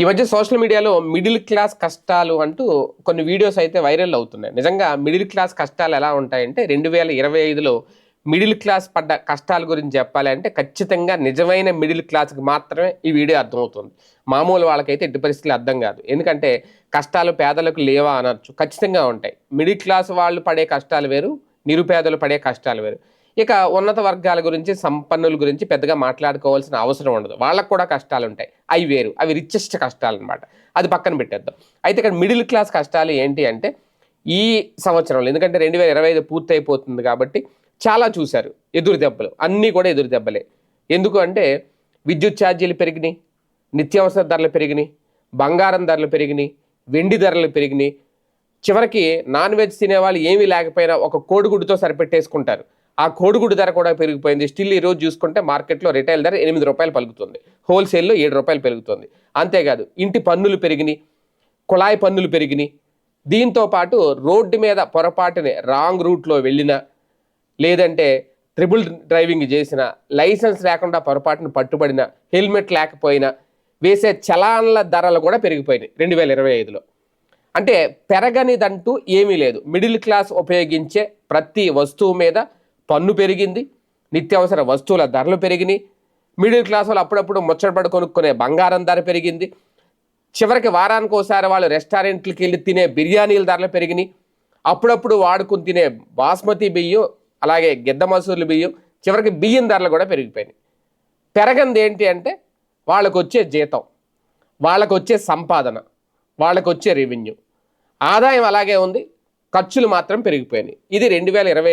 ఈ మధ్య సోషల్ మీడియాలో మిడిల్ క్లాస్ కష్టాలు అంటూ కొన్ని వీడియోస్ అయితే వైరల్ అవుతున్నాయి. నిజంగా మిడిల్ క్లాస్ కష్టాలు ఎలా ఉంటాయంటే రెండు వేల ఇరవై ఐదులో మిడిల్ క్లాస్ పడ్డ కష్టాల గురించి చెప్పాలి అంటే ఖచ్చితంగా నిజమైన మిడిల్ క్లాస్కి మాత్రమే ఈ వీడియో అర్థమవుతుంది. మామూలు వాళ్ళకైతే ఎట్టి పరిస్థితులు అర్థం కాదు. ఎందుకంటే కష్టాలు పేదలకు లేవా అనొచ్చు. ఖచ్చితంగా ఉంటాయి. మిడిల్ క్లాస్ వాళ్ళు పడే కష్టాలు వేరు నిరుపేదలు పడే కష్టాలు వేరు. ఇక ఉన్నత వర్గాల గురించి సంపన్నుల గురించి పెద్దగా మాట్లాడుకోవాల్సిన అవసరం ఉండదు. వాళ్ళకు కూడా కష్టాలు ఉంటాయి అవి వేరు. అవి రిచెస్ట్ కష్టాలు అనమాట అది పక్కన పెట్టేద్దాం. అయితే ఇక్కడ మిడిల్ క్లాస్ కష్టాలు ఏంటి అంటే ఈ సంవత్సరంలో ఎందుకంటే రెండు వేల ఇరవై ఐదు పూర్తి అయిపోతుంది కాబట్టి చాలా చూశారు ఎదురు దెబ్బలు. అన్నీ కూడా ఎదురు దెబ్బలే. ఎందుకు అంటే విద్యుత్ ఛార్జీలు పెరిగినాయి నిత్యావసర ధరలు పెరిగినాయి బంగారం ధరలు పెరిగినాయి వెండి ధరలు పెరిగినాయి. చివరికి నాన్ వెజ్ తినేవాళ్ళు ఏమీ లేకపోయినా ఒక కోడిగుడ్డుతో సరిపెట్టేసుకుంటారు. ఆ కోడిగుడ్డు ధర కూడా పెరిగిపోయింది. స్టిల్ ఈ రోజు చూసుకుంటే మార్కెట్లో రిటైల్ ధర ఎనిమిది రూపాయలు పలుకుతుంది. హోల్సేల్లో ఏడు రూపాయలు పెరుగుతుంది. అంతేకాదు ఇంటి పన్నులు పెరిగినాయి కుళాయి పన్నులు పెరిగినాయి. దీంతో పాటు రోడ్డు మీద పొరపాటుని రాంగ్ రూట్లో వెళ్ళిన లేదంటే ట్రిపుల్ డ్రైవింగ్ చేసిన లైసెన్స్ లేకుండా పొరపాటున పట్టుబడిన హెల్మెట్ లేకపోయినా వేసే చలాన్ల ధరలు కూడా పెరిగిపోయినాయి రెండు వేల ఇరవై ఐదులో. అంటే పెరగనిదంటూ ఏమీ లేదు. మిడిల్ క్లాస్ ఉపయోగించే ప్రతి వస్తువు మీద పన్ను పెరిగింది నిత్యావసర వస్తువుల ధరలు పెరిగినాయి మిడిల్ క్లాస్ వాళ్ళు అప్పుడప్పుడు ముచ్చటపడి కొనుక్కునే బంగారం ధర పెరిగింది. చివరికి వారానికి ఒకసారి వాళ్ళు రెస్టారెంట్లకి వెళ్ళి తినే బిర్యానీల ధరలు పెరిగినాయి. అప్పుడప్పుడు వాడుకుని తినే బాస్మతి బియ్యం అలాగే గిద్ద మసూర్ల బియ్యం చివరికి బియ్యం ధరలు కూడా పెరిగిపోయినాయి. పెరగంది ఏంటి అంటే వాళ్ళకు వచ్చే జీతం వాళ్ళకు వచ్చే సంపాదన వాళ్ళకు వచ్చే రెవెన్యూ. ఆదాయం అలాగే ఉంది ఖర్చులు మాత్రం పెరిగిపోయినాయి. ఇది రెండు వేల ఇరవై